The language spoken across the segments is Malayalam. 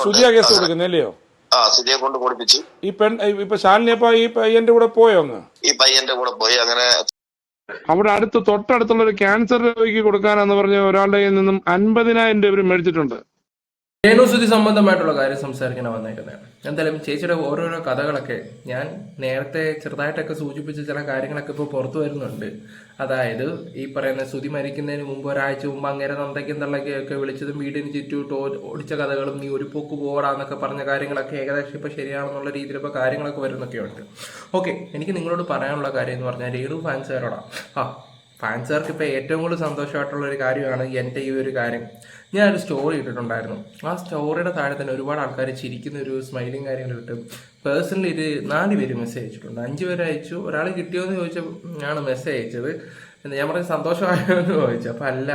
സുജിയ കേസ് കൊടുക്കുന്നല്ലയോ ആ സുജിയെ കൊണ്ട് പൊടിപ്പിച്ചു ഈ പെൺ ഇപ്പൊ ശാലിനി അപ്പൊ ഈ പയ്യന്റെ കൂടെ പോയോ അങ്ങ്? ഈ പയ്യന്റെ കൂടെ പോയി അങ്ങനെ അവിടെ അടുത്ത് തൊട്ടടുത്തുള്ള ഒരു ക്യാൻസർ രോഗിക്ക് കൊടുക്കാനെന്ന് പറഞ്ഞ ഒരാളുടെ കയ്യിൽ നിന്നും അൻപതിനായിരം രൂപ മേടിച്ചിട്ടുണ്ട്. രേണുസുതി സംബന്ധമായിട്ടുള്ള കാര്യം സംസാരിക്കണം വന്നേക്കുന്നത് എന്തായാലും ചേച്ചിയുടെ ഓരോരോ കഥകളൊക്കെ ഞാൻ നേരത്തെ ചെറുതായിട്ടൊക്കെ സൂചിപ്പിച്ച ചില കാര്യങ്ങളൊക്കെ ഇപ്പോൾ പുറത്തു വരുന്നുണ്ട്. അതായത് ഈ പറയുന്ന ശ്രുതി മരിക്കുന്നതിന് മുമ്പ് ഒരാഴ്ച മുമ്പ് അങ്ങനെ നന്ദയ്ക്കും തള്ളയ്ക്കൊക്കെ വിളിച്ചതും വീടിന് ചുറ്റൂട്ട് ഓടിച്ച കഥകളും നീ ഒരു പോക്ക് പോടാന്നൊക്കെ പറഞ്ഞ കാര്യങ്ങളൊക്കെ ഏകദേശം ഇപ്പോൾ ശരിയാണെന്നുള്ള രീതിയിൽ ഇപ്പോൾ കാര്യങ്ങളൊക്കെ വരുന്നൊക്കെയുണ്ട്. ഓക്കെ എനിക്ക് നിങ്ങളോട് പറയാനുള്ള കാര്യം എന്ന് പറഞ്ഞാൽ രേണു ഫാൻസുകാരോടാ ആ ഫാൻസുകാർക്ക് ഇപ്പോൾ ഏറ്റവും കൂടുതൽ സന്തോഷമായിട്ടുള്ള ഒരു കാര്യമാണ് എന്റെ ഈ ഒരു കാര്യം. ഞാനൊരു സ്റ്റോറി ഇട്ടിട്ടുണ്ടായിരുന്നു. ആ സ്റ്റോറിയുടെ താഴെ തന്നെ ഒരുപാട് ആൾക്കാർ ചിരിക്കുന്ന ഒരു സ്മൈലിങ് കാര്യങ്ങൾ ഇട്ട് പേഴ്സണലി ഇത് നാല് പേര് മെസ്സേജ് അയച്ചിട്ടുണ്ട്. അഞ്ച് പേര് അയച്ചു. ഒരാൾ കിട്ടിയോന്ന് ചോദിച്ചപ്പോൾ ആണ് മെസ്സേജ് അയച്ചത്. ഞാൻ പറഞ്ഞ സന്തോഷമായോ എന്ന് ചോദിച്ചു. അപ്പം അല്ല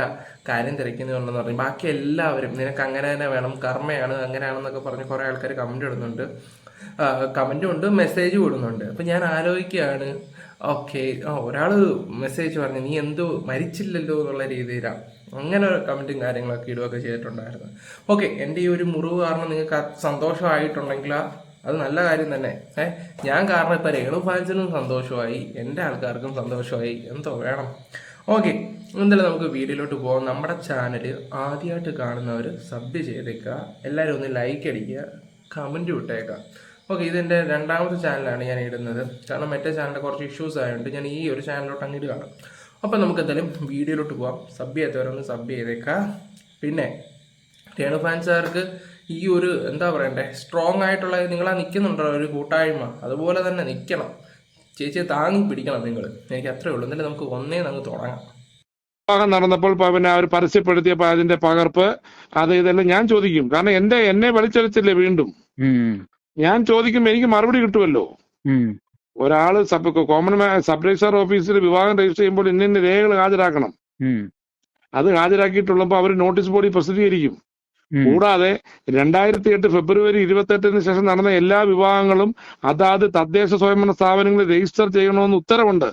കാര്യം തിരക്കുന്നുണ്ടെന്ന് പറഞ്ഞു. ബാക്കി എല്ലാവരും നിനക്ക് അങ്ങനെ തന്നെ വേണം കർമ്മയാണ് അങ്ങനെയാണെന്നൊക്കെ പറഞ്ഞ് കുറേ ആൾക്കാർ കമന്റ് ഇടുന്നുണ്ട്. കമന്റും ഉണ്ട് മെസ്സേജ് ഇടുന്നുണ്ട് അപ്പം ഞാൻ ആലോചിക്കുകയാണ് ഓക്കെ ഒരാൾ മെസ്സേജ് പറഞ്ഞു നീ എന്തോ മരിച്ചില്ലല്ലോ എന്നുള്ള രീതിയിലാണ് അങ്ങനെ ഒരു കമന്റും കാര്യങ്ങളൊക്കെ ഇടുകയൊക്കെ ചെയ്തിട്ടുണ്ടായിരുന്നു. ഓക്കെ എന്റെ ഈ ഒരു മുറിവ് കാരണം നിങ്ങൾക്ക് സന്തോഷമായിട്ടുണ്ടെങ്കിൽ അത് നല്ല കാര്യം തന്നെ. ഏഹ് ഞാൻ കാരണം ഇപ്പം രേണു ഫാൻസിനും സന്തോഷമായി എന്റെ ആൾക്കാർക്കും സന്തോഷമായി. എന്തോ വേണം. ഓക്കെ എന്തായാലും നമുക്ക് വീഡിയോയിലോട്ട് പോകാം നമ്മുടെ ചാനൽ ആദ്യമായിട്ട് കാണുന്നവർ സബ് ചെയ്തേക്കുക എല്ലാവരും ഒന്ന് ലൈക്ക് അടിക്കുക കമന്റ് വിട്ടേക്കുക ഓക്കെ ഇതെന്റെ രണ്ടാമത്തെ ചാനലാണ് ഞാൻ ഇടുന്നത്. കാരണം മറ്റേ ചാനലിൽ കുറച്ച് ഇഷ്യൂസ് ആയതുകൊണ്ട് ഞാൻ ഈ ഒരു ചാനലിലോട്ട് അങ്ങ് ഇടുകയാണ്. അപ്പം നമുക്ക് എന്തായാലും വീഡിയോയിലോട്ട് പോവാം. സബ് ചെയ്യാത്തവരൊന്ന് സബ് ചെയ്തേക്കാം. പിന്നെ രേണു ഫാൻസുകാർക്ക് ഈ ഒരു എന്താ പറയണ്ടേ സ്ട്രോങ് ആയിട്ടുള്ള നിങ്ങളാ നിൽക്കുന്നുണ്ടോ ഒരു കൂട്ടായ്മ. അതുപോലെ തന്നെ നിൽക്കണം ചേച്ചിയെ താങ്ങി പിടിക്കണം നിങ്ങൾ. എനിക്ക് അത്രേ ഉള്ളൂ. എന്നാലും നമുക്ക് ഒന്നേ നമുക്ക് തുടങ്ങാം. വിവാഹം നടന്നപ്പോൾ പിന്നെ അവർ പരസ്യപ്പെടുത്തിയപ്പോൾ അതിന്റെ പകർപ്പ് അത് ഇതെല്ലാം ഞാൻ ചോദിക്കും. കാരണം എന്റെ എന്നെ വലിച്ചെടുത്തില്ലേ വീണ്ടും? ഞാൻ ചോദിക്കുമ്പോൾ എനിക്ക് മറുപടി കിട്ടുമല്ലോ? ഉം. ഒരാൾ സബ് കോമൺ സബ് രജിസ്ട്രാർ ഓഫീസിൽ വിവാഹം രജിസ്റ്റർ ചെയ്യുമ്പോൾ ഇന്ന രേഖകൾ ഹാജരാക്കണം. അത് ഹാജരാക്കിയിട്ടുള്ളപ്പോൾ അവർ നോട്ടീസ് ബോർഡിൽ പ്രസിദ്ധീകരിക്കും. കൂടാതെ രണ്ടായിരത്തി എട്ട് ഫെബ്രുവരി ഇരുപത്തെട്ടിന് ശേഷം നടന്ന എല്ലാ വിവാഹങ്ങളും അതാത് തദ്ദേശ സ്വയംഭരണ സ്ഥാപനങ്ങളിൽ രജിസ്റ്റർ ചെയ്യണമെന്ന് ഉത്തരവുണ്ട്.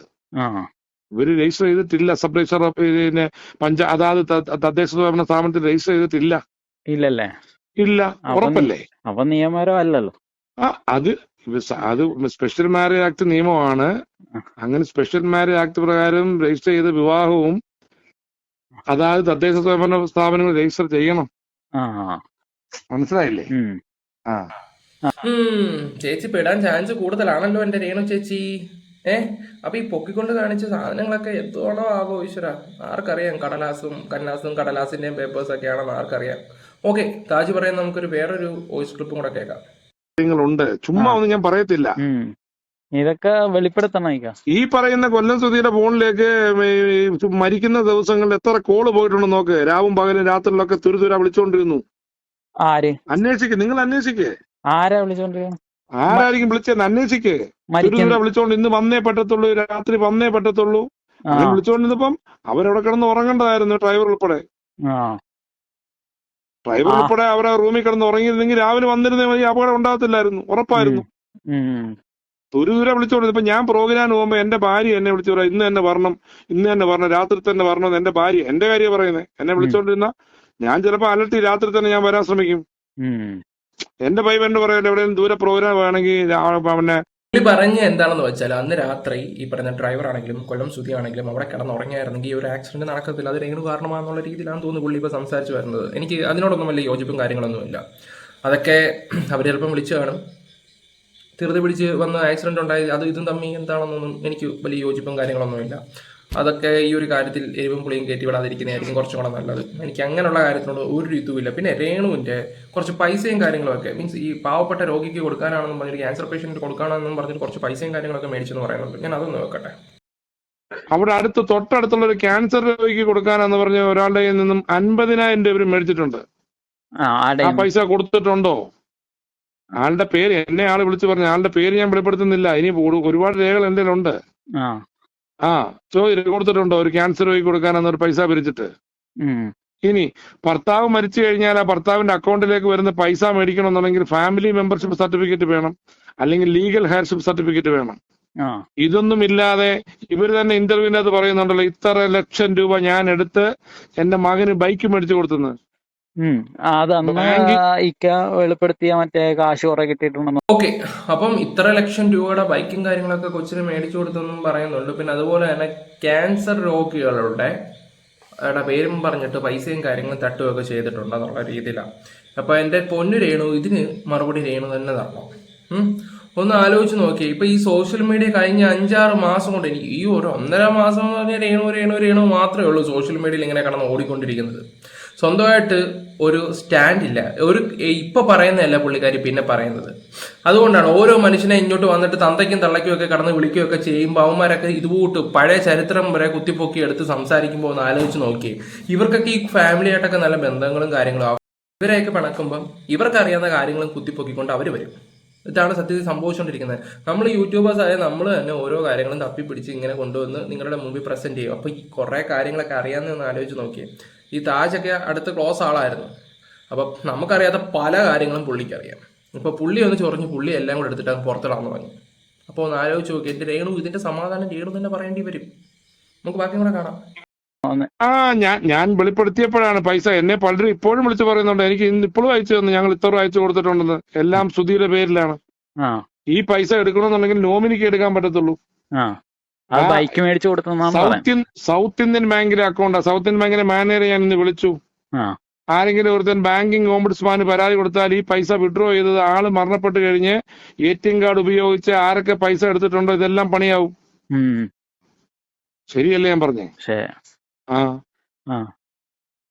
ഇവർ രജിസ്റ്റർ ചെയ്തിട്ടില്ല. സബ് രജിസ്റ്റർ പിന്നെ പഞ്ച അതാത് തദ്ദേശ സ്വയംഭരണ സ്ഥാപനത്തിൽ രജിസ്റ്റർ ചെയ്തിട്ടില്ല. ഇല്ലല്ലേ? ഇല്ല. ഉറപ്പല്ലേ? അപ്പൊ നിയമപരമല്ലോ ആ അത് അത് സ്പെഷ്യൽ മാരേജ് ആക്ട് നിയമമാണ്. അങ്ങനെ സ്പെഷ്യൽ മാരേജ് ആക്ട് പ്രകാരം രജിസ്റ്റർ ചെയ്ത വിവാഹവും അതായത് തദ്ദേശ സ്വയംഭരണ സ്ഥാപനങ്ങൾ രജിസ്റ്റർ ചെയ്യണം. ആ മനസ്സിലായില്ലേ? ആ. ചേച്ചി പെടാൻ ചാൻസ് കൂടുതലാണല്ലോ എന്റെ രേണു ചേച്ചി. ഏ? അപ്പൊ ഈ പൊക്കിക്കൊണ്ട് കാണിച്ച സാധനങ്ങളൊക്കെ എത്തോളം ആവോ ഈശ്വര? ആർക്കറിയാം കടലാസും കന്നാസും കടലാസിന്റെയും പേപ്പേഴ്സ് ഒക്കെ ആണെന്ന് ആർക്കറിയാം. ഓക്കെ താജ് പറയാൻ നമുക്കൊരു വേറൊരു വോയിസ് ക്ലിപ്പും കൂടെ കേൾക്കാം. കാര്യങ്ങളുണ്ട്. ചുമ്മാ ഒന്നും ഞാൻ പറയത്തില്ല. ഇതൊക്കെ വെളിപ്പെടുത്തണം ഈ പറയുന്ന കൊല്ലം സുധിയുടെ ഫോണിലേക്ക് മരിക്കുന്ന ദിവസങ്ങളിൽ എത്ര കോൾ പോയിട്ടുണ്ടെന്ന് നോക്ക്. രാവും പകലും രാത്രിയിലൊക്കെ തുരുതുര വിളിച്ചോണ്ടിരുന്നു. ആര്? അന്വേഷിക്ക്. നിങ്ങൾ അന്വേഷിക്കേ. ആരാ വിളിച്ചോണ്ടിരുന്നു? ആരായിരിക്കും വിളിച്ചെന്ന് അന്വേഷിക്കേ. തുരുതുര വിളിച്ചോണ്ട് ഇന്ന് വന്നേ പറ്റത്തുള്ളൂ രാത്രി വന്നേ പറ്റത്തുള്ളൂ. വിളിച്ചോണ്ടിരുന്നപ്പം അവരവിടെ കിടന്ന് ഉറങ്ങേണ്ടതായിരുന്നു ഡ്രൈവർ ഉൾപ്പെടെ. ഡ്രൈവർ. ഉൾപ്പെടെ അവരെ റൂമിൽ കിടന്ന് ഉറങ്ങിയിരുന്നെങ്കിൽ രാവിലെ വന്നിരുന്നേ മതി. അപകടം ഉണ്ടാകത്തില്ലായിരുന്നു. ഉറപ്പായിരുന്നു. ദൂരെ ദൂരെ വിളിച്ചോണ്ട് ഇപ്പൊ ഞാൻ പ്രോഗ്രാം പോകുമ്പോ എന്റെ ഭാര്യ എന്നെ വിളിച്ചു പറയാം ഇന്ന് തന്നെ വരണം ഇന്ന് തന്നെ വരണം രാത്രി തന്നെ വരണം എന്ന് എന്റെ ഭാര്യ എന്റെ കാര്യം പറയുന്നത് എന്നെ വിളിച്ചോണ്ടിരുന്ന ഞാൻ ചിലപ്പോ അലട്ടി രാത്രി തന്നെ ഞാൻ വരാൻ ശ്രമിക്കും. എന്റെ പൈപ്പ് എന്റെ പറയാം എവിടെയും ദൂരെ പ്രോഗ്രാം വേണമെങ്കിൽ പിന്നെ പുള്ളി പറഞ്ഞ എന്താണെന്ന് വെച്ചാൽ അന്ന് രാത്രി ഈ പറഞ്ഞ ഡ്രൈവർ ആണെങ്കിലും കൊല്ലം സുധി ആണെങ്കിലും അവിടെ കിടന്നുറങ്ങിയായിരുന്നെങ്കിൽ ഈ ഒരു ആക്സിഡന്റ് നടക്കത്തില്ല. അത് രേണു കാരണമാണെന്നുള്ള രീതിയിലാണ് തോന്നുന്നു പുള്ളി ഇപ്പോൾ സംസാരിച്ചു വരുന്നത്. എനിക്ക് അതിനോടൊന്നും വലിയ യോജിപ്പും കാര്യങ്ങളൊന്നുമില്ല അതൊക്കെ അവർ ചിലപ്പം വിളിച്ചു കാണും. ധൃതി പിടിച്ച് വന്ന ആക്സിഡന്റ് ഉണ്ടായി. അത് ഇതും തമ്മിൽ എന്താണെന്നൊന്നും എനിക്ക് വലിയ യോജിപ്പും കാര്യങ്ങളൊന്നുമില്ല അതൊക്കെ ഈ ഒരു കാര്യത്തിൽ എരിവും പുളിയും കയറ്റി വിടാതിരിക്കുന്നതായിരിക്കും കുറച്ചും കൂടെ നല്ലത്. എനിക്ക് അങ്ങനെയുള്ള കാര്യത്തിനോട് ഒരു ഇതുമില്ല പിന്നെ രേണുവിന്റെ കുറച്ച് പൈസയും കാര്യങ്ങളൊക്കെ മീൻസ് ഈ പാവപ്പെട്ട രോഗിക്ക് കൊടുക്കാനാണെന്നും പറഞ്ഞിട്ട് ക്യാൻസർ പേഷ്യന്റ് കൊടുക്കാനാണെന്നും പറഞ്ഞിട്ട് കുറച്ച് പൈസയും കാര്യങ്ങളൊക്കെ മേടിച്ചെന്ന് പറയുന്നുണ്ട്. ഞാൻ അതൊന്ന് നോക്കട്ടെ. അവിടെ അടുത്ത് തൊട്ടടുത്തുള്ള ഒരു ക്യാൻസർ രോഗിക്ക് കൊടുക്കാനാന്ന് പറഞ്ഞ ഒരാളുടെ കയ്യിൽ നിന്നും അൻപതിനായിരം രൂപ മേടിച്ചിട്ടുണ്ട്. ആ ആ പൈസ കൊടുത്തിട്ടുണ്ടോ? ആളുടെ പേര് എന്നെ ആൾ വിളിച്ചു പറഞ്ഞു ആളുടെ പേര് ഞാൻ വെളിപ്പെടുത്തുന്നില്ല. ഇനി ഒരു- ഒരുപാട് രേഖകൾ എന്തെങ്കിലും ഉണ്ട് ആ കൊടുത്തിട്ടുണ്ടോ? ഒരു ക്യാൻസർ പോയി കൊടുക്കാൻ എന്നൊരു പൈസ പിരിച്ചിട്ട്. ഇനി ഭർത്താവ് മരിച്ചു കഴിഞ്ഞാൽ ആ ഭർത്താവിന്റെ അക്കൗണ്ടിലേക്ക് വരുന്ന പൈസ മേടിക്കണമെന്നുണ്ടെങ്കിൽ ഫാമിലി മെമ്പർഷിപ്പ് സർട്ടിഫിക്കറ്റ് വേണം. അല്ലെങ്കിൽ ലീഗൽ ഹയർഷിപ്പ് സർട്ടിഫിക്കറ്റ് വേണം. ഇതൊന്നും ഇല്ലാതെ ഇവർ തന്നെ ഇന്റർവ്യൂവിനകത്ത് പറയുന്നുണ്ടല്ലോ ഇത്ര ലക്ഷം രൂപ ഞാൻ എടുത്ത് എന്റെ മകന് ബൈക്ക് മേടിച്ചു കൊടുത്തെന്ന്. ഉം. ആ, അത് അന്ന് ബാങ്കിൽ ഇക്ക വെളിപ്പെടുത്തിയ മറ്റേ കാശ് കുറെ കിട്ടിയിട്ടുണ്ടെന്ന് ഓക്കെ. അപ്പം ഇത്ര ലക്ഷം രൂപയുടെ ബൈക്കും കാര്യങ്ങളൊക്കെ കൊച്ചിന് മേടിച്ചു കൊടുത്തെന്നും പറയുന്നുണ്ട്. പിന്നെ അതുപോലെ തന്നെ ക്യാൻസർ രോഗികളുടെ അവരുടെ പേരും പറഞ്ഞിട്ട് പൈസയും കാര്യങ്ങളും തട്ടുകയൊക്കെ ചെയ്തിട്ടുണ്ടെന്നുള്ള രീതിയിലാണ്. അപ്പൊ എന്റെ പൊന്നു രേണു ഇതിന് മറുപടി രേണു തന്നെ തരണം. ഉം. ഒന്ന് ആലോചിച്ച് നോക്കിയേ. ഇപ്പൊ ഈ സോഷ്യൽ മീഡിയ കഴിഞ്ഞ അഞ്ചാറ് മാസം കൊണ്ട് എനിക്ക് ഈ ഒരു ഒന്നര മാസം എന്ന് പറഞ്ഞാൽ രേണു രേണു രേണു മാത്രമേ ഉള്ളൂ സോഷ്യൽ മീഡിയയിൽ ഇങ്ങനെ കടന്ന് ഓടിക്കൊണ്ടിരിക്കുന്നത്. സ്വന്തമായിട്ട് ഒരു സ്റ്റാൻഡ് ഇല്ല. ഒരു ഇപ്പൊ പറയുന്നതല്ല പുള്ളിക്കാരി പിന്നെ പറയുന്നത്. അതുകൊണ്ടാണ് ഓരോ മനുഷ്യനെ ഇങ്ങോട്ട് വന്നിട്ട് തന്തയ്ക്കും തള്ളയ്ക്കും ഒക്കെ കടന്ന് വിളിക്കുകയൊക്കെ ചെയ്യുമ്പോൾ അവന്മാരൊക്കെ ഇതുകൂട്ട് പഴയ ചരിത്രം വരെ കുത്തിപ്പൊക്കി എടുത്ത് സംസാരിക്കുമ്പോൾ ഒന്ന് ആലോചിച്ച് നോക്കി ഇവർക്കൊക്കെ ഈ ഫാമിലി ആയിട്ടൊക്കെ നല്ല ബന്ധങ്ങളും കാര്യങ്ങളും. ഇവരെയൊക്കെ പിണക്കുമ്പം ഇവർക്ക് അറിയാവുന്ന കാര്യങ്ങളും കുത്തിപ്പൊക്കിക്കൊണ്ട് അവർ വരും. ഇതാണ് സത്യത്തിൽ സംഭവിച്ചുകൊണ്ടിരിക്കുന്നത് നമ്മൾ യൂട്യൂബേഴ്സ് ആയ നമ്മൾ തന്നെ ഓരോ കാര്യങ്ങളും തപ്പിപ്പിടിച്ച് ഇങ്ങനെ കൊണ്ടുവന്ന് നിങ്ങളുടെ മുമ്പിൽ പ്രസന്റ് ചെയ്യും. അപ്പൊ ഈ കുറെ കാര്യങ്ങളൊക്കെ അറിയാമെന്ന് ആലോചിച്ച് നോക്കിയേ. ഈ താജൊക്കെ അടുത്ത് ക്ലോസ് ആളായിരുന്നു. അപ്പൊ നമുക്കറിയാത്ത പല കാര്യങ്ങളും പുള്ളിക്ക് അറിയാം. ഇപ്പൊ പുള്ളി ഒന്ന് ചൊറിഞ്ഞ് പുള്ളി എല്ലാം കൂടെ എടുത്തിട്ട് അങ്ങ് പുറത്തിടാൻ തുടങ്ങി അപ്പോൾ ഒന്ന് ആലോചിച്ച് നോക്കി എന്റെ രേണു ഇതിന്റെ സമാധാനം രേണു തന്നെ പറയേണ്ടി വരും. നമുക്ക് ബാക്കി കൂടെ കാണാം. ആ ഞാൻ ഞാൻ വെളിപ്പെടുത്തിയപ്പോഴാണ് പൈസ എന്നെ പലരും ഇപ്പോഴും വിളിച്ചു പറയുന്നുണ്ട്. എനിക്ക് ഇന്ന് ഇപ്പോഴും അയച്ചു തന്നു. ഞങ്ങൾ ഇത്ര അയച്ചു കൊടുത്തിട്ടുണ്ടെന്ന്. എല്ലാം സുധിയുടെ പേരിലാണ്. ആ. ഈ പൈസ എടുക്കണമെന്നുണ്ടെങ്കിൽ നോമിനിക്ക് എടുക്കാൻ പറ്റത്തുള്ളൂ. ആ, ബൈക്ക് മേടിച്ചു കൊടുത്തു സൗത്ത് ഇന്ത്യൻ ബാങ്കിലെ അക്കൗണ്ടാ. സൗത്ത് ഇന്ത്യൻ ബാങ്കിലെ മാനേജറെ ഞാൻ ഇന്ന് വിളിച്ചു. ആരെങ്കിലും ഒരുത്തൻ ബാങ്കിങ് ഓംബുഡ്സ്മാന് പരാതി കൊടുത്താൽ ഈ പൈസ വിഡ്രോ ചെയ്തത് ആൾ മരണപ്പെട്ട് കഴിഞ്ഞ് എ ടി എം കാർഡ് ഉപയോഗിച്ച് ആരൊക്കെ പൈസ എടുത്തിട്ടുണ്ടോ ഇതെല്ലാം പണിയാവും. ശരിയല്ലേ ഞാൻ പറഞ്ഞേ? ആ.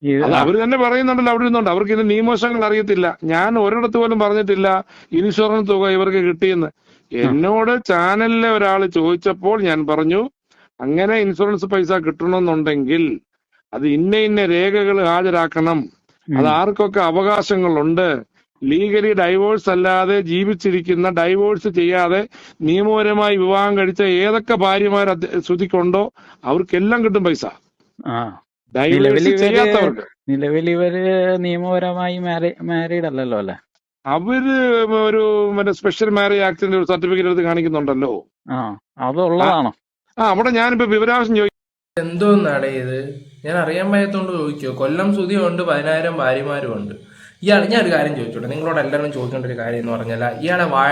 ഇത് അവർ തന്നെ പറയുന്നുണ്ടല്ലോ അവിടെ ഇരുന്നുണ്ട് അവർക്ക് ഇതിന്റെ നിയമവശങ്ങൾ അറിയത്തില്ല. ഞാൻ ഒരിടത്ത് പോലും പറഞ്ഞിട്ടില്ല ഇൻഷുറൻസ് തുക ഇവർക്ക് കിട്ടിയെന്ന്. എന്നോട് ചാനലിലെ ഒരാൾ ചോദിച്ചപ്പോൾ ഞാൻ പറഞ്ഞു അങ്ങനെ ഇൻഷുറൻസ് പൈസ കിട്ടണമെന്നുണ്ടെങ്കിൽ അത് ഇന്ന ഇന്ന രേഖകൾ ഹാജരാക്കണം. അത് ആർക്കൊക്കെ അവകാശങ്ങളുണ്ട്. ലീഗലി ഡൈവോഴ്സ് അല്ലാതെ ജീവിച്ചിരിക്കുന്ന ഡൈവോഴ്സ് ചെയ്യാതെ നിയമപരമായി വിവാഹം കഴിച്ച ഏതൊക്കെ ഭാര്യമാർ ശ്രുതിക്കുണ്ടോ അവർക്കെല്ലാം കിട്ടും പൈസ. ഡൈവോഴ്സ് ചെയ്യാത്തവർക്ക്. നിലവിൽ ഇവർ നിയമപരമായി മാരീഡ് അല്ലല്ലോ അല്ലെ? അവർ ഒരു മറ്റേ സ്പെഷ്യൽ മാരേജ് ആക്ടിന്റെ ഒരു സർട്ടിഫിക്കറ്റ് എടുത്ത് കാണിക്കുന്നുണ്ടല്ലോ. ആ അതുള്ളതാണോ ആ അവിടെ ഞാനിപ്പോ വിവരാവശ്യം ചോദിക്കും എന്തോന്നാടേ ഇത്? ഞാൻ അറിയാൻ വയ്യാത്തോണ്ട് ചോദിക്കോ കൊല്ലം സുതിയുണ്ട് പതിനായിരം ഭാര്യമാരും ഉണ്ട് ഇയാൾ ഞാൻ ഒരു കാര്യം ചോദിച്ചോട്ടെ. നിങ്ങളോട് എല്ലാവരും ചോദിക്കേണ്ട ഒരു കാര്യം എന്ന് പറഞ്ഞാൽ ഇയാളെ വാഴ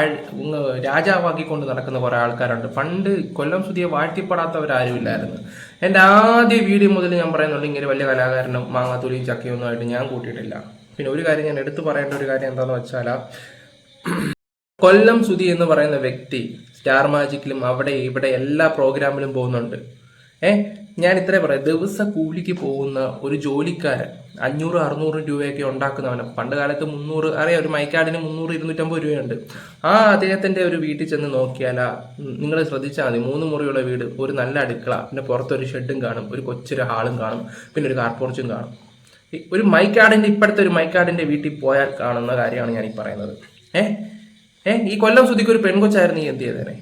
രാജാവാക്കിക്കൊണ്ട് നടക്കുന്ന കുറെ ആൾക്കാരുണ്ട്. പണ്ട് കൊല്ലം സുതിയെ വാഴ്ത്തിപ്പെടാത്തവരാരുമില്ലായിരുന്നു. എന്റെ ആദ്യ വീഡിയോ മുതൽ ഞാൻ പറയുന്നുണ്ട് ഇങ്ങനെ വലിയ കലാകാരനും മാങ്ങാത്തൂലിയും ചക്കയും ഒന്നും ആയിട്ട് ഞാൻ കൂട്ടിയിട്ടില്ല. പിന്നെ ഒരു കാര്യം ഞാൻ എടുത്തു പറയേണ്ട ഒരു കാര്യം എന്താണെന്ന് വെച്ചാൽ കൊല്ലം സുധി എന്ന് പറയുന്ന വ്യക്തി സ്റ്റാർ മാജിക്കിലും അവിടെ ഇവിടെ എല്ലാ പ്രോഗ്രാമിലും പോകുന്നുണ്ട്. ഏ ഞാൻ ഇത്രേ പറയാം. ദിവസ കൂലിക്ക് പോകുന്ന ഒരു ജോലിക്കാരൻ അഞ്ഞൂറ് അറുന്നൂറ് രൂപയൊക്കെ ഉണ്ടാക്കുന്നവനെ പണ്ട് കാലത്ത് മുന്നൂറ് അറിയാം ഒരു മൈക്കാടിന് മുന്നൂറ് ഇരുന്നൂറ്റമ്പത് രൂപയുണ്ട്. ആ അദ്ദേഹത്തിന്റെ ഒരു വീട്ടിൽ ചെന്ന് നോക്കിയാൽ നിങ്ങൾ ശ്രദ്ധിച്ചാൽ മതി. മൂന്ന് മുറിയുള്ള വീട് ഒരു നല്ല അടുക്കള പിന്നെ പുറത്തൊരു ഷെഡും കാണും ഒരു കൊച്ചൊരു ഹാളും കാണും പിന്നെ ഒരു കാർപോർച്ചും കാണും. ഒരു മൈക്കാടിന്റെ ഇപ്പോഴത്തെ ഒരു മൈക്കാടിന്റെ വീട്ടിൽ പോയാൽ കാണുന്ന കാര്യമാണ് ഞാൻ ഈ പറയുന്നത്. ഏ? ഏ? ഈ കൊല്ലം സുധിക്ക് ഒരു പെൺകൊച്ചായിരുന്നു ഈ എന്ത് ചെയ്തേനെ?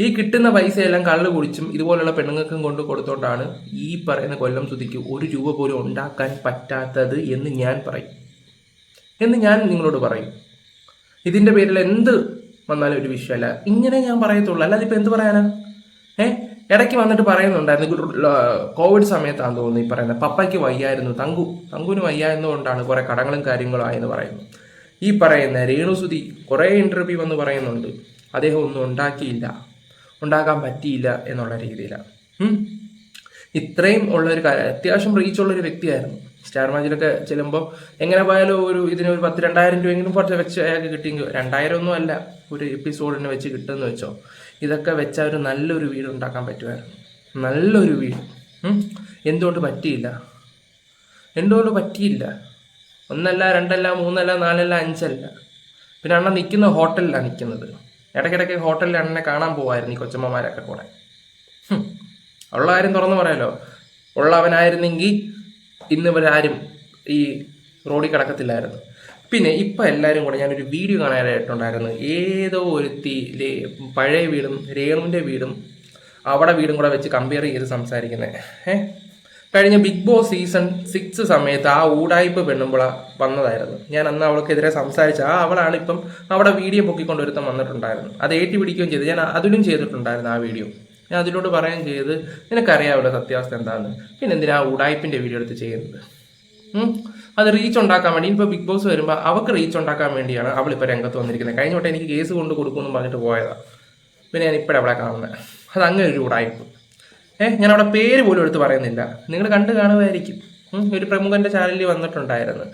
ഈ കിട്ടുന്ന പൈസയെല്ലാം കള്ള് കുടിച്ചും ഇതുപോലുള്ള പെണ്ണുങ്ങൾക്കും കൊണ്ട് കൊടുത്തോണ്ടാണ് ഈ പറയുന്ന കൊല്ലം സുധിക്ക് ഒരു രൂപ പോലും ഉണ്ടാക്കാൻ പറ്റാത്തത് എന്ന് ഞാൻ പറയും. എന്ന് ഞാൻ നിങ്ങളോട് പറയും. ഇതിന്റെ പേരിൽ എന്ത് വന്നാലും ഒരു വിഷയമല്ല. ഇങ്ങനെ ഞാൻ പറയത്തുള്ളൂ. അല്ലാതെ ഇപ്പൊ എന്ത് പറയാനാ? ഏ? ഇടയ്ക്ക് വന്നിട്ട് പറയുന്നുണ്ടായിരുന്നു കോവിഡ് സമയത്താണെന്ന് തോന്നുന്നു ഈ പറയുന്നത്. പപ്പയ്ക്ക് വയ്യായിരുന്നു തങ്കു തങ്കുവിന് വയ്യായിരുന്നുകൊണ്ടാണ് കുറെ കടങ്ങളും കാര്യങ്ങളും ആയെന്ന് പറയുന്നു ഈ പറയുന്ന രേണുസുതി കുറേ ഇന്റർവ്യൂ വന്ന് പറയുന്നുണ്ട് അദ്ദേഹം ഒന്നും ഉണ്ടാക്കിയില്ല ഉണ്ടാക്കാൻ പറ്റിയില്ല എന്നുള്ള രീതിയിലാണ്. ഇത്രയും ഉള്ള ഒരു കാര്യം അത്യാവശ്യം റീച്ചുള്ള ഒരു വ്യക്തിയായിരുന്നു. സ്റ്റാർ മാജിലൊക്കെ ചെല്ലുമ്പോൾ എങ്ങനെ പോയാലും ഒരു ഇതിന് ഒരു പത്ത് രണ്ടായിരം രൂപയെങ്കിലും കുറച്ച് വെച്ച് അയാൾക്ക് കിട്ടിയെങ്കിൽ രണ്ടായിരം ഒന്നും അല്ല ഒരു എപ്പിസോഡിന് വെച്ച് കിട്ടുമെന്ന് വെച്ചോ. ഇതൊക്കെ വെച്ചാൽ ഒരു നല്ലൊരു വീട് ഉണ്ടാക്കാൻ പറ്റുമായിരുന്നു. നല്ലൊരു വീട്. എന്തുകൊണ്ട് പറ്റിയില്ല? എന്തുകൊണ്ട് പറ്റിയില്ല? ഒന്നല്ല രണ്ടല്ല മൂന്നല്ല നാലല്ല അഞ്ചല്ല. പിന്നെ അണ്ണ നിൽക്കുന്ന ഹോട്ടലിലാണ് നിൽക്കുന്നത് ഇടയ്ക്കിടയ്ക്ക് ഹോട്ടലിൽ അണ്ണനെ കാണാൻ പോവായിരുന്നു ഈ കൊച്ചമ്മമാരൊക്കെ കൂടെ. ഉള്ള കാര്യം തുറന്നു പറയാലോ. ഉള്ളവനായിരുന്നെങ്കിൽ ഇന്ന് ഇവരാരും ഈ റോഡിൽ കിടക്കത്തില്ലായിരുന്നു. പിന്നെ ഇപ്പം എല്ലാവരും കൂടെ ഞാനൊരു വീഡിയോ കാണാനായിട്ടുണ്ടായിരുന്നു. ഏതോ ഒരുത്തി പഴയ വീടും രേണുവിന്റെ വീടും അവിടെ വീടും കൂടെ വെച്ച് കമ്പയർ ചെയ്ത് സംസാരിക്കുന്നത് ഏ? കഴിഞ്ഞ ബിഗ് ബോസ് സീസൺ സിക്സ് സമയത്ത് ആ ഊടായ്പ പെണ്ണുമ്പോൾ വന്നതായിരുന്നു. ഞാൻ അന്ന് അവൾക്കെതിരെ സംസാരിച്ച ആ അവളാണ് ഇപ്പം അവിടെ വീഡിയോ പൊക്കിക്കൊണ്ടൊരുത്തം വന്നിട്ടുണ്ടായിരുന്നു അത് ഏറ്റി പിടിക്കുകയും ചെയ്തു. ഞാൻ അതിലും ചെയ്തിട്ടുണ്ടായിരുന്നു ആ വീഡിയോ. ഞാൻ അതിലോട്ട് പറയുകയും ചെയ്ത് നിനക്കറിയാമല്ലോ സത്യാവസ്ഥ എന്താണെന്ന് പിന്നെ എന്തിനാ ആ ഊടായ്പിന്റെ വീഡിയോ എടുത്ത് ചെയ്യുന്നത്. അത് റീച്ച് ഉണ്ടാക്കാൻ വേണ്ടി ഇപ്പൊ ബിഗ് ബോസ് വരുമ്പോൾ അവർക്ക് റീച്ച് ഉണ്ടാക്കാൻ വേണ്ടിയാണ് അവൾ ഇപ്പൊ രംഗത്ത് വന്നിരിക്കുന്നത്. കഴിഞ്ഞ വട്ടം എനിക്ക് കേസ് കൊണ്ട് കൊടുക്കുമെന്ന് പറഞ്ഞിട്ട് പോയതാ. പിന്നെ ഞാൻ ഇപ്പോഴാണ് അവിടെ കാണുന്നത് അത് അങ്ങനെ ഒരു ഉടായ്പ് ഏഹ് ഞാൻ അവിടെ പേര് പോലും എടുത്ത് പറയുന്നില്ല. നിങ്ങൾ കണ്ടു കാണുമായിരിക്കും ഒരു പ്രമുഖന്റെ ചാനലിൽ വന്നിട്ടുണ്ടായിരുന്നു.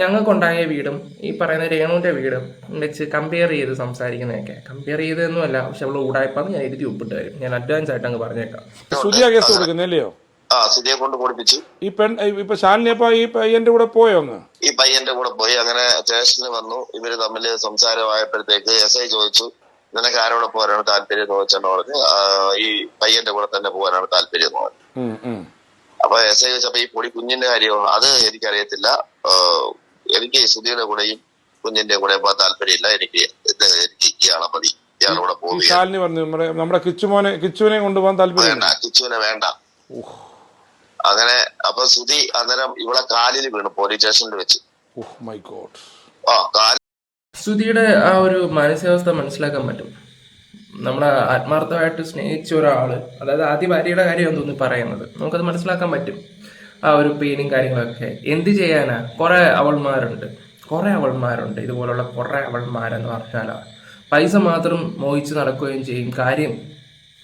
ഞങ്ങൾക്കുണ്ടായ വീടും ഈ പറയുന്ന രേണുവിന്റെ വീടും വെച്ച് കമ്പയർ ചെയ്ത് സംസാരിക്കുന്നതൊക്കെ. കമ്പയർ ചെയ്തൊന്നുമല്ല പക്ഷെ അവൾ ഉടായ്പാന്ന് ഞാൻ എഴുതി ഒപ്പിട്ട് വരും ഞാൻ അഡ്വാൻസ് ആയിട്ട് അങ്ങ് പറഞ്ഞേക്കാം. കേസ് കൊടുക്കുന്നല്ലയോ ആ സുധിയെ കൊണ്ട് പൊടിപ്പിച്ചു. ഈ പെൺ ഇപ്പൊ ശാലിനി അപ്പൊ ഈ പയ്യന്റെ കൂടെ പോയോ അങ്ങ്? ഈ പയ്യന്റെ കൂടെ പോയി. അങ്ങനെ സ്റ്റേഷനിൽ വന്നു. ഇവർ തമ്മിൽ സംസാരമായപ്പോഴത്തേക്ക് എസ് ഐ ചോദിച്ചു നിനക്ക് ആരോടെ പോകാനാണ് താല്പര്യം? എന്ന് ചോദിച്ചെന്ന് പറഞ്ഞ് ഈ പയ്യന്റെ കൂടെ തന്നെ പോകാനാണ് താല്പര്യം എന്ന് പറഞ്ഞു. അപ്പൊ എസ് ഐ ചോദിച്ചപ്പോ ഈ പൊടി കുഞ്ഞിന്റെ കാര്യമോ അത് എനിക്കറിയത്തില്ല. എനിക്ക് സുധിയുടെ കൂടെയും കുഞ്ഞിന്റെ കൂടെ പോകാൻ താല്പര്യമില്ല. എനിക്ക് എനിക്ക് ഇയാളെ മതി. ഇയാളുടെ കൂടെ പോവുകയാണ്. പറഞ്ഞു നമ്മുടെ കിച്ചുമോനെ കിച്ചുവിനെ കൊണ്ടുപോകാൻ താല്പര്യം വേണ്ട കിച്ചുവിനെ വേണ്ട. അങ്ങനെ അപ്പൊ സുധി അന്നേരം ഇവളെ കാലിൽ വീണു പോലീസ് സ്റ്റേഷനിൽ വെച്ച്. മൈ ഗോഡ് ആ കാലിൽ ശ്രുതിയുടെ ആ ഒരു മാനസികാവസ്ഥ മനസ്സിലാക്കാൻ പറ്റും. നമ്മളെ ആത്മാർത്ഥമായിട്ട് സ്നേഹിച്ച ഒരാൾ അതായത് ആദ്യ ഭാര്യയുടെ കാര്യമാണ് തോന്നി പറയുന്നത് നമുക്കത് മനസ്സിലാക്കാൻ പറ്റും. ആ ഒരു പെയിനും കാര്യങ്ങളൊക്കെ. എന്ത് ചെയ്യാനാ? കുറെ അവൾമാരുണ്ട്. കുറെ അവൾമാരുണ്ട്. ഇതുപോലുള്ള കുറെ അവൾമാരെന്ന് പറഞ്ഞാലാ. പൈസ മാത്രം മോഹിച്ച് നടക്കുകയും ചെയ്യും കാര്യം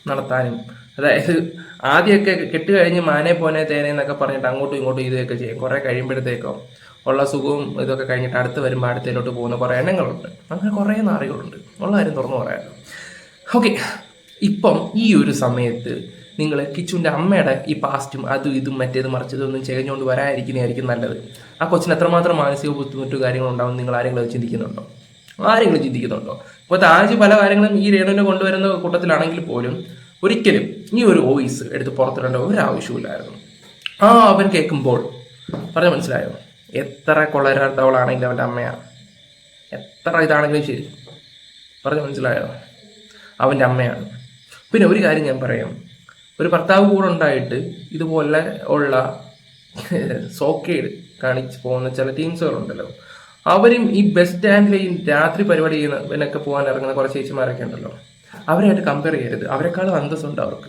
നടത്താനും. അതായത് ആദ്യമൊക്കെ കെട്ട് കഴിഞ്ഞ് മാനെ പോനെ തേനെ എന്നൊക്കെ പറഞ്ഞിട്ട് അങ്ങോട്ടും ഇങ്ങോട്ടും ഇതൊക്കെ ചെയ്യും. കുറെ കഴിയുമ്പോഴത്തേക്കോ ഉള്ള സുഖവും ഇതൊക്കെ കഴിഞ്ഞിട്ട് അടുത്ത് വരുമ്പോൾ അടുത്തേലോട്ട് പോകുന്ന കുറേ എണ്ണങ്ങളുണ്ട്. അങ്ങനെ കുറേ നാറികളുണ്ട്. ഉള്ള കാര്യം തുറന്നു പറയാമല്ലോ ഓക്കെ. ഇപ്പം ഈ ഒരു സമയത്ത് നിങ്ങൾ കിച്ചുവിന്റെ അമ്മയുടെ ഈ പാസ്റ്റും അതും ഇതും മറ്റേതും മറിച്ചതൊന്നും ചെയ്ഞ്ഞുകൊണ്ട് വരാതിരിക്കുന്നതായിരിക്കും നല്ലത്. ആ കൊച്ചിന് എത്രമാത്രം മാനസിക ബുദ്ധിമുട്ട് കാര്യങ്ങളുണ്ടാവും നിങ്ങൾ ആരെങ്കിലും ചിന്തിക്കുന്നുണ്ടോ? ആരെങ്കിലും ചിന്തിക്കുന്നുണ്ടോ? ഇപ്പോൾ താജ് പല കാര്യങ്ങളും ഈ രേണുവിനെ കൊണ്ടുവരുന്ന കൂട്ടത്തിലാണെങ്കിൽ പോലും ഒരിക്കലും ഈ ഒരു വോയിസ് എടുത്ത് പുറത്തിടേണ്ട ഒരു ആവശ്യമില്ലായിരുന്നു ആ അവൻ കേൾക്കുമ്പോൾ പറഞ്ഞ മനസ്സിലായോ? എത്ര കൊളരാത്തവളാണെങ്കിലും അവന്റെ അമ്മയാണ്. എത്ര ഇതാണെങ്കിലും ശരി. പറഞ്ഞ മനസ്സിലായോ? അവന്റെ അമ്മയാണ്. പിന്നെ ഒരു കാര്യം ഞാൻ പറയാം. ഒരു ഭർത്താവ് കൂടെ ഉണ്ടായിട്ട് ഇതുപോലെ ഉള്ള സോക്കേഡ് കാണിച്ച് പോകുന്ന ചില ടീംസുകളുണ്ടല്ലോ അവരും ഈ ബസ് സ്റ്റാൻഡിലെയും രാത്രി പരിപാടി ചെയ്യുന്ന പോകാൻ ഇറങ്ങുന്ന കുറച്ച് ചേച്ചിമാരൊക്കെ ഉണ്ടല്ലോ. അവരായിട്ട് കമ്പയർ ചെയ്യരുത്. അവരെക്കാളും അന്തസ്സുണ്ട് അവർക്ക്.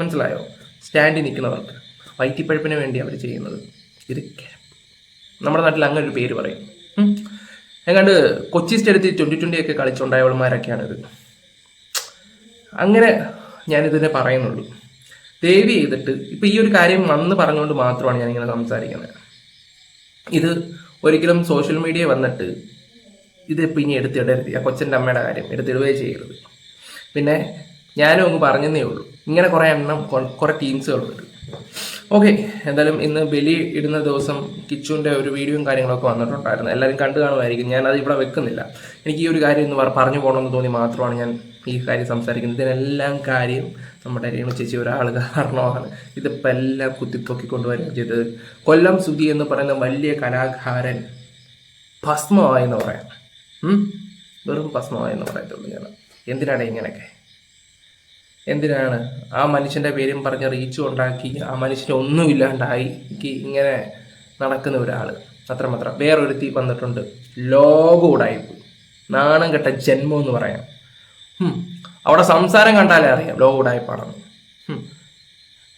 മനസ്സിലായോ? സ്റ്റാൻഡിൽ നിൽക്കുന്നവർക്ക്. വൈറ്റിപ്പഴപ്പിന് വേണ്ടി അവർ ചെയ്യുന്നത്. ഇത് നമ്മുടെ നാട്ടിൽ അങ്ങനെ ഒരു പേര് പറയും. എങ്ങാണ്ട് കൊച്ചി സ്റ്റേഡിയത്തിൽ ട്വന്റി ട്വന്റി ഒക്കെ കളിച്ചുണ്ടായവന്മാരൊക്കെയാണിത് അങ്ങനെ ഞാനിതിനെ പറയുന്നുള്ളൂ. ദയവ് ചെയ്തിട്ട് ഇപ്പൊ ഈ ഒരു കാര്യം വന്ന് പറഞ്ഞുകൊണ്ട് മാത്രമാണ് ഞാനിങ്ങനെ സംസാരിക്കുന്നത്. ഇത് ഒരിക്കലും സോഷ്യൽ മീഡിയ വന്നിട്ട് ഇത് ഇനി എടുത്തിടരുത്. ആ കൊച്ചന്റെ അമ്മയുടെ കാര്യം എടുത്തിടുകയേ ചെയ്യരുത്. പിന്നെ ഞാനും അങ്ങ് പറഞ്ഞതേ ഉള്ളൂ. ഇങ്ങനെ കുറേ എണ്ണം കുറേ ടീംസുകളുണ്ട് ഓക്കെ എന്തായാലും ഇന്ന് ബലി ഇടുന്ന ദിവസം കിച്ചുവിന്റെ ഒരു വീഡിയോയും കാര്യങ്ങളൊക്കെ വന്നിട്ടുണ്ടായിരുന്നു. എല്ലാവരും കണ്ടു കാണുമായിരിക്കും. ഞാൻ അത് ഇവിടെ വെക്കുന്നില്ല. എനിക്ക് ഈ ഒരു കാര്യം ഇന്ന് പറ- പറഞ്ഞു പോകണമെന്ന് തോന്നി മാത്രമാണ് ഞാൻ ഈ കാര്യം സംസാരിക്കുന്നത്. ഇതിനെല്ലാം കാര്യം നമ്മുടെ രേണു ചേച്ചി ഒരാൾ കാരണമാണ്. ഇതിപ്പോൾ എല്ലാം കുത്തിപ്പൊക്കി കൊണ്ടുവരികയും ചെയ്തത്. കൊല്ലം സുധി എന്ന് പറയുന്ന വലിയ കലാകാരൻ ഭസ്മമായെന്ന് പറയാം. വെറും വെറും ഭസ്മമായെന്ന് പറയത്തുള്ളൂ ഞാൻ എന്തിനാണ് ഇങ്ങനെയൊക്കെ? എന്തിനാണ് ആ മനുഷ്യന്റെ പേരും പറഞ്ഞ് റീച്ച് ഉണ്ടാക്കി ആ മനുഷ്യനെ ഒന്നുമില്ലാണ്ടായി ഇങ്ങനെ നടക്കുന്ന ഒരാൾ അത്രമാത്രം. വേറൊരുത്തി വന്നിട്ടുണ്ട്. ലോകൂടായിപ്പ് നാണം കെട്ട ജന്മം എന്ന് പറയാം. അവിടെ സംസാരം കണ്ടാലേ അറിയാം. ലോകൂടായ്പാണെന്ന് ഹും.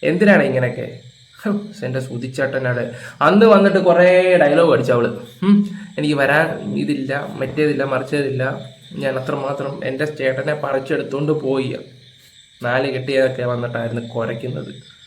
എന്തിനാണ് ഇങ്ങനെയൊക്കെ? എന്റെ സുതിച്ചേട്ടനോട് അന്ന് വന്നിട്ട് കുറേ ഡയലോഗ് അടിച്ചു അവൾ എനിക്ക് വരാൻ ഇതില്ല മറ്റേതില്ല മറിച്ചതില്ല. ഞാൻ അത്രമാത്രം എന്റെ ചേട്ടനെ പറിച്ചെടുത്തുകൊണ്ട് പോയി. നാല് കെട്ടിയതൊക്കെ വന്നിട്ടായിരുന്നു കുരയ്ക്കുന്നത്.